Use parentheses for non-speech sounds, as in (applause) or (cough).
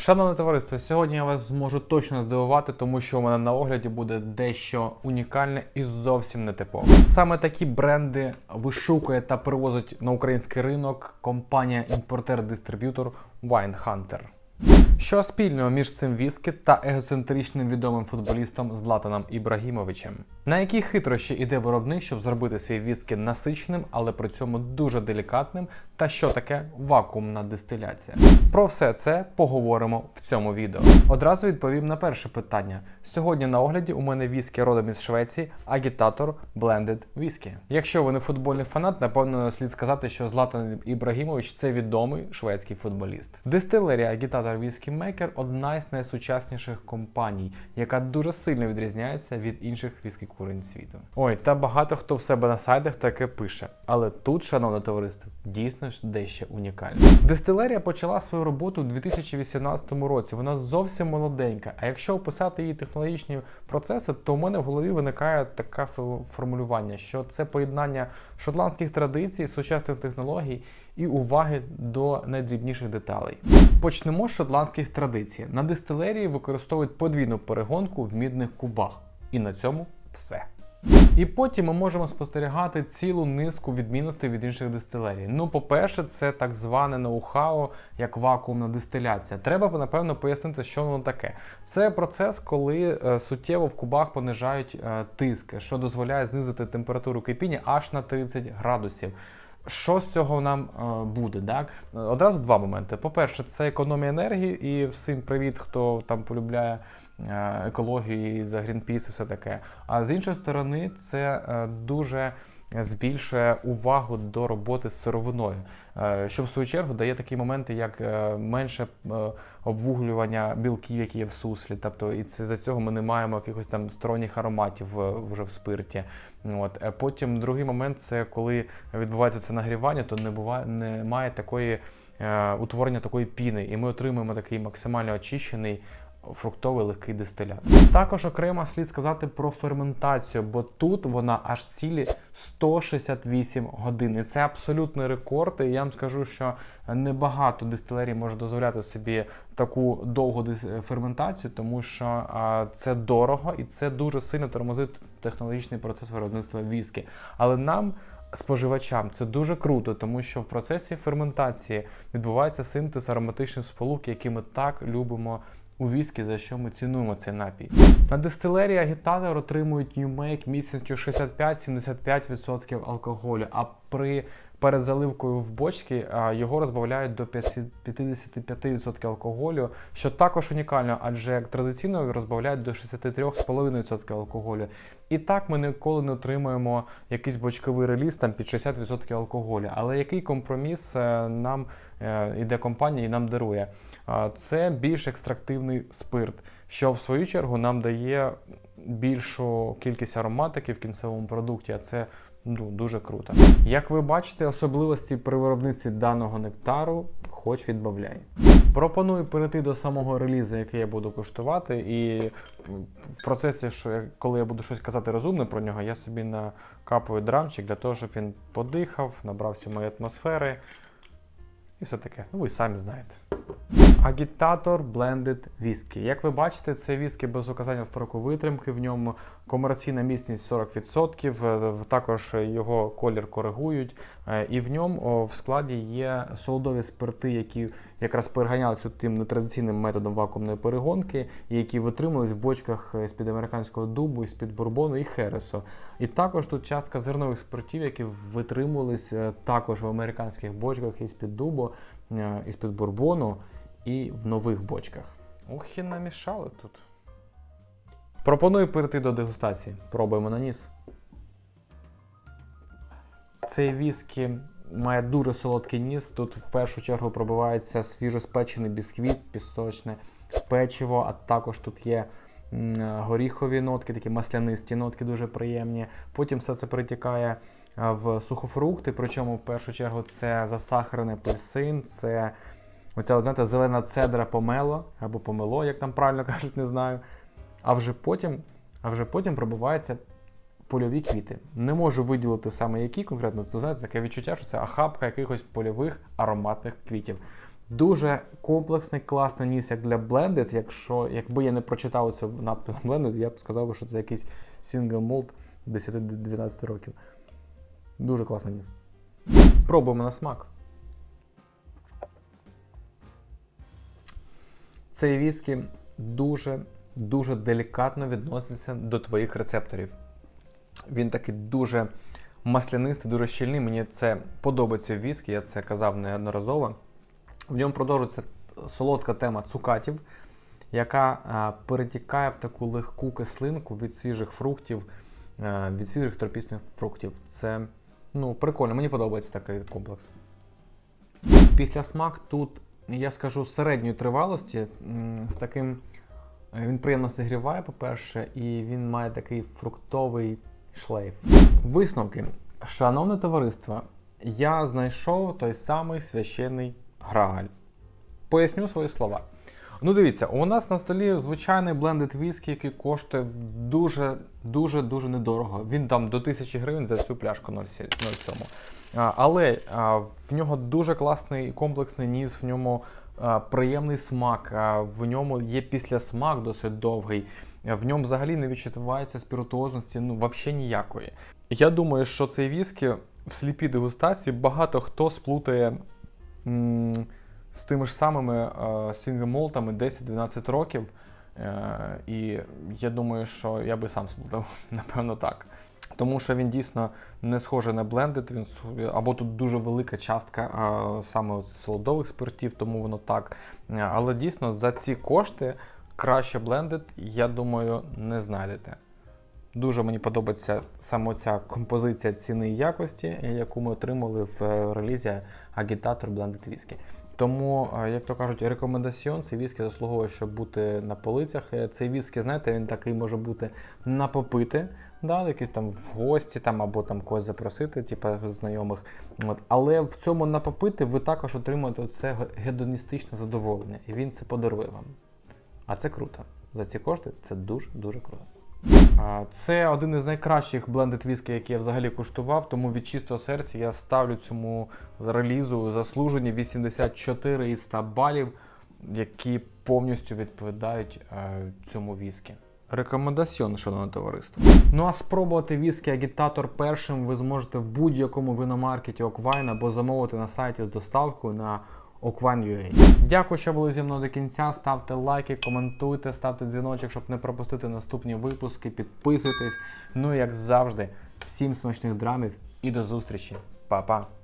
Шановне товариство, сьогодні я вас зможу точно здивувати, тому що у мене на огляді буде дещо унікальне і зовсім не типове. Саме такі бренди вишукує та привозить на український ринок компанія імпортер-дистриб'ютор Wine Hunter. Що спільного між цим віскі та егоцентричним відомим футболістом Златаном Ібрагімовичем? На які хитрощі іде виробник, щоб зробити свій віскі насиченим, але при цьому дуже делікатним? Та що таке вакуумна дистиляція? Про все це поговоримо в цьому відео. Одразу відповім на перше питання. Сьогодні на огляді у мене віскі родом із Швеції, агітатор Blended Whisky. Якщо ви не футбольний фанат, напевно слід сказати, що Златан Ібрагімович це відомий шведський футболіст. Дистилерія Агітатор Whisky Maker одна із найсучасніших компаній, яка дуже сильно відрізняється від інших віскі курень світу. Ой, та багато хто в себе на сайтах таке пише. Але тут, шановне товариство, дійсно ж дещо унікальне. Дистилерія почала свою роботу у 2018 році. Вона зовсім молоденька. А якщо описати її технологічні процеси, то у мене в голові виникає таке фо- формулювання, що це поєднання шотландських традицій, сучасних технологій і уваги до найдрібніших деталей. Почнемо з шотландських традицій. На дистилерії використовують подвійну перегонку в мідних кубах. І на цьому все. І потім ми можемо спостерігати цілу низку відмінностей від інших дистилерій. Ну, по-перше, це так зване ноу-хау, як вакуумна дистиляція. Треба напевно пояснити, що воно таке. Це процес, коли е, суттєво в кубах понижають е, тиск, що дозволяє знизити температуру кипіння аж на 30 градусів. Що з цього нам е, буде? Так? Одразу два моменти. По-перше, це економія енергії, і всім привіт, хто там полюбляє е, екологію за Грінпіс і все таке. А з іншої сторони, це е, дуже збільшує увагу до роботи з сировиною, е, що в свою чергу дає такі моменти, як е, менше е, обвуглювання білків, які є в суслі. Тобто, і це за цього ми не маємо якихось там сторонніх ароматів вже в спирті. От. Потім другий момент це коли відбувається це нагрівання, то не буває немає такої утворення такої піни, і ми отримуємо такий максимально очищений. Фруктовий легкий дистилят. Також окремо слід сказати про ферментацію, бо тут вона аж цілі 168 годин. І це абсолютний рекорд. І я вам скажу, що небагато дистилерій може дозволяти собі таку довгу ферментацію, тому що це дорого і це дуже сильно тормозить технологічний процес виробництва віскі. Але нам споживачам це дуже круто, тому що в процесі ферментації відбувається синтез ароматичних сполук, які ми так любимо у віскі, за що ми цінуємо цей напій. На дистилерії агітатор отримують Make міцністю 65-75% алкоголю, а при перед заливкою в бочки його розбавляють до 55% алкоголю, що також унікально, адже як традиційно розбавляють до 63,5% алкоголю. І так ми ніколи не отримуємо якийсь бочковий реліз там під 60% алкоголю. Але який компроміс е, нам е, іде компанія і нам дарує? Це більш екстрактивний спирт, що в свою чергу нам дає більшу кількість ароматики в кінцевому продукті, а це дуже круто. Як ви бачите, особливості при виробництві даного нектару хоч відбавляй. Пропоную перейти до самого релізу, який я буду куштувати, і в процесі, що коли я буду щось казати розумне про нього, я собі накапую драмчик для того, щоб він подихав, набрався моєї атмосфери і все таке. Ну, ви самі знаєте. Агітатор Blended Whisky. Як ви бачите, це віскі без указання строку витримки. В ньому комерційна міцність 40%, е, також його колір коригують. е, І в ньому в складі є солодові спирти, які якраз переганялися тим нетрадиційним методом вакуумної перегонки, які витримувались в бочках е, з-під американського дубу, з-під бурбону і хересу. І також тут частка зернових спиртів, які витримувались також в американських бочках із-під дубу, із-під бурбону і в нових бочках. Ох, і намішали тут. Пропоную перейти до дегустації. Пробуємо на ніс. Цей віскі має дуже солодкий ніс. Тут в першу чергу пробивається свіжоспечений бісквіт, пісточне печиво, а також тут є горіхові нотки, такі маслянисті нотки дуже приємні. Потім все це перетікає в сухофрукти, причому в першу чергу це засахарений апельсин, це оця, знаєте, зелена цедра помело або помело, як там правильно (laughs) кажуть, не знаю. А вже потім, а вже потім пробиваються польові квіти. Не можу виділити саме які конкретно, то знаєте, таке відчуття, що це ахапка якихось польових ароматних квітів. Дуже комплексний, класний ніс як для blended. Якщо якби я не прочитав цю надпис blended, я б сказав, що це якийсь single malt 10-12 років. Дуже класний ніс. Пробуємо на смак. Цей віскі дуже дуже делікатно відноситься до твоїх рецепторів. Він такий дуже маслянистий, дуже щільний. Мені це подобається в віскі, я це казав неодноразово. В ньому продовжується солодка тема цукатів, яка а, перетікає в таку легку кислинку від свіжих фруктів, а, від свіжих тропічних фруктів. Це ну, прикольно, мені подобається такий комплекс. Після смак тут, я скажу, середньої тривалості з таким. е, Він приємно зігріває, по-перше, і він має такий фруктовий шлейф. Висновки. Шановне товариство, я знайшов той самий священний Грааль. Поясню свої слова. Ну, дивіться, у нас на столі звичайний блендед віскі, який коштує дуже дуже дуже недорого. Він там до 1000 гривень за цю пляшку 0,7. Але в нього дуже класний комплексний ніс, в ньому приємний смак, в ньому є післясмак досить довгий. В ньому взагалі не відчувається спіритуозності, ну взагалі ніякої. Я думаю, що цей віскі в сліпій дегустації багато хто сплутає м, з тими ж самими сінгемолтами 10-12 років. Е, і я думаю, що я би сам сплутав, (laughs) напевно, так. Тому що він дійсно не схожий на блендед, він або тут дуже велика частка а, саме солодових спиртів, тому воно так. Е, Але дійсно за ці кошти краще блендед, я думаю, не знайдете. Дуже мені подобається саме ця композиція ціни і якості, е, яку ми отримали в е, релізі Agitator Blended Whisky. Тому, як то кажуть, рекомендаціон, цей віскі заслуговує, щоб бути на полицях. Е, Цей віскі, знаєте, він такий може бути на попити, да, якийсь там в гості там, або там когось запросити, типу знайомих. От. Але в цьому на попити ви також отримуєте це гедоністичне задоволення, і він це подарує вам. А це круто. За ці кошти це дуже-дуже круто. Це один із найкращих блендед віскі, які я взагалі куштував, тому від чистого серця я ставлю цьому релізу заслужені 84 із 100 балів, які повністю відповідають е, цьому віскі. Рекомендаціон, шановне товариство. Ну а спробувати віскі агітатор першим ви зможете в будь-якому виномаркеті Оквайн або замовити на сайті з доставкою на Okwan.ua. Дякую, що були зі мною до кінця. Ставте лайки, коментуйте, ставте дзвіночок, щоб не пропустити наступні випуски. Підписуйтесь. Ну і як завжди, всім смачних драмів і до зустрічі. Па-па!